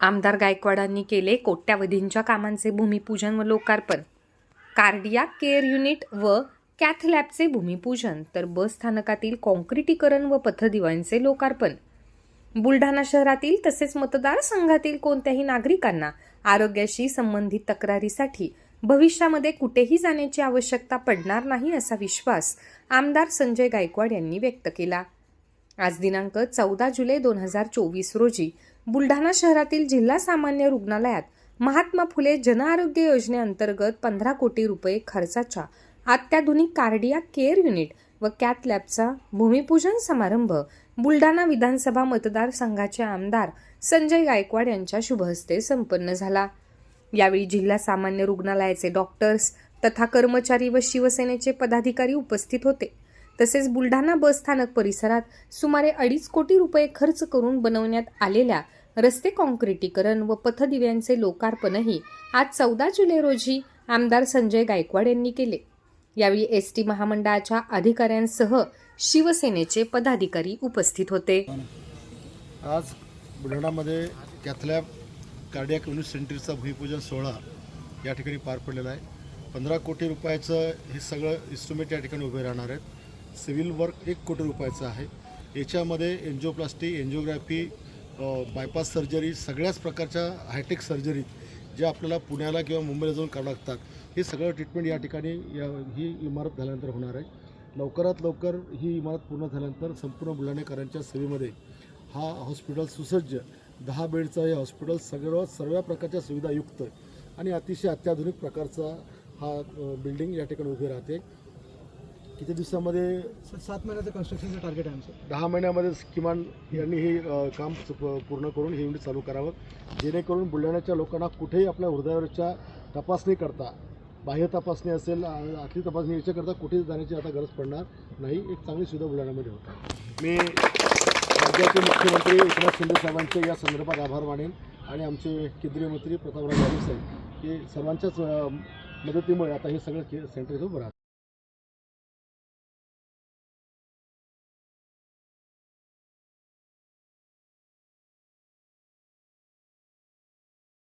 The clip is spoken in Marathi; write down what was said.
आमदार गायकवाडांनी केले कोट्यावधींच्या कामांचे भूमिपूजन व लोकार्पण. कार्डिया केअर युनिट व कॅथ लॅबचे भूमिपूजन तर बस स्थानकातील कॉन्क्रिटीकरण व पथदिव्यांचे लोकार्पण. बुलढाणा शहरातील तसेच मतदारसंघातील कोणत्याही नागरिकांना आरोग्याशी संबंधित तक्रारीसाठी भविष्यामध्ये कुठेही जाण्याची आवश्यकता पडणार नाही असा विश्वास आमदार संजय गायकवाड यांनी व्यक्त केला. आज दिनांक चौदा जुलै दोन हजार चोवीस रोजी बुलढाणा शहरातील जिल्हा सामान्य रुग्णालयात महात्मा फुले जनआरोग्य योजनेअंतर्गत पंधरा कोटी रुपये खर्चाच्या अत्याधुनिक कार्डिया केअर युनिट व कॅथ लॅबचा भूमिपूजन समारंभ बुलढाणा विधानसभा मतदारसंघाचे आमदार संजय गायकवाड यांच्या शुभहस्ते संपन्न झाला. यावेळी जिल्हा सामान्य रुग्णालयाचे डॉक्टर्स तथा कर्मचारी व शिवसेनेचे पदाधिकारी उपस्थित होते. तसेच बुलढाणा बस स्थानक परिसरात सुमारे अडीच कोटी रुपये खर्च करून बनवण्यात आलेल्या रस्ते काँक्रिटीकरण व पथदिव्यांचे लोकार्पणही आज चौदा जुलै रोजी आमदार संजय गायकवाड यांनी केले. यावेळी एस टी महामंडळाच्या अधिकाऱ्यांसह शिवसेनेचे पदाधिकारी उपस्थित होते. आज बुलढाणामध्ये कॅथलॅब कार्डियाक युनिट सेंटरचा भूमिपूजन सोहळा या ठिकाणी पार पडलेला आहे. पंधरा कोटी रुपयाचं हे सगळं इन्स्ट्रुमेंट या ठिकाणी उभे राहणार आहेत. सिव्हिल वर्क एक कोटी रुपयाचं आहे. याच्यामध्ये एन्जिओप्लास्टी एन्जिओग्राफी बायपास सर्जरी सगळ्याच प्रकारच्या हायटेक सर्जरी जे आपल्याला पुण्याला किंवा मुंबईला जाऊन करावं लागतात हे सगळं ट्रीटमेंट या ठिकाणी या ही इमारत झाल्यानंतर होणार आहे. लवकरात लवकर ही इमारत पूर्ण झाल्यानंतर संपूर्ण बुलढाणेकरांच्या सेवेमध्ये हा हॉस्पिटल सुसज्ज दहा बेडचं हे हॉस्पिटल सगळं सर्व प्रकारच्या सुविधायुक्त आणि अतिशय अत्याधुनिक प्रकारचा हा बिल्डिंग या ठिकाणी उभी राहते. किती दिवसामध्ये? सर सात महिन्याचं कन्स्ट्रक्शनचं टार्गेट आहे आमचं. दहा महिन्यामध्ये किमान यांनी हे अ, काम स- प- पूर्ण करून हे युनिट चालू करावं. जेणेकरून बुलढाण्याच्या लोकांना कुठेही आपल्या हृदयावरच्या तपासणी करता बाह्य तपासणी असेल आ- आतली तपासणी याच्याकरता कुठेही जाण्याची आता गरज पडणार नाही. एक चांगली सुविधा बुलढाण्यामध्ये होत. मी राज्याचे मुख्यमंत्री एकनाथ शिंदे साहेबांचे या संदर्भात आभार मानेन आणि आमचे केंद्रीय मंत्री प्रतापराव जाधव साहेब हे सर्वांच्याच अ, मदतीमुळे आता हे सगळं के- सेंटर इथं उभं राहतं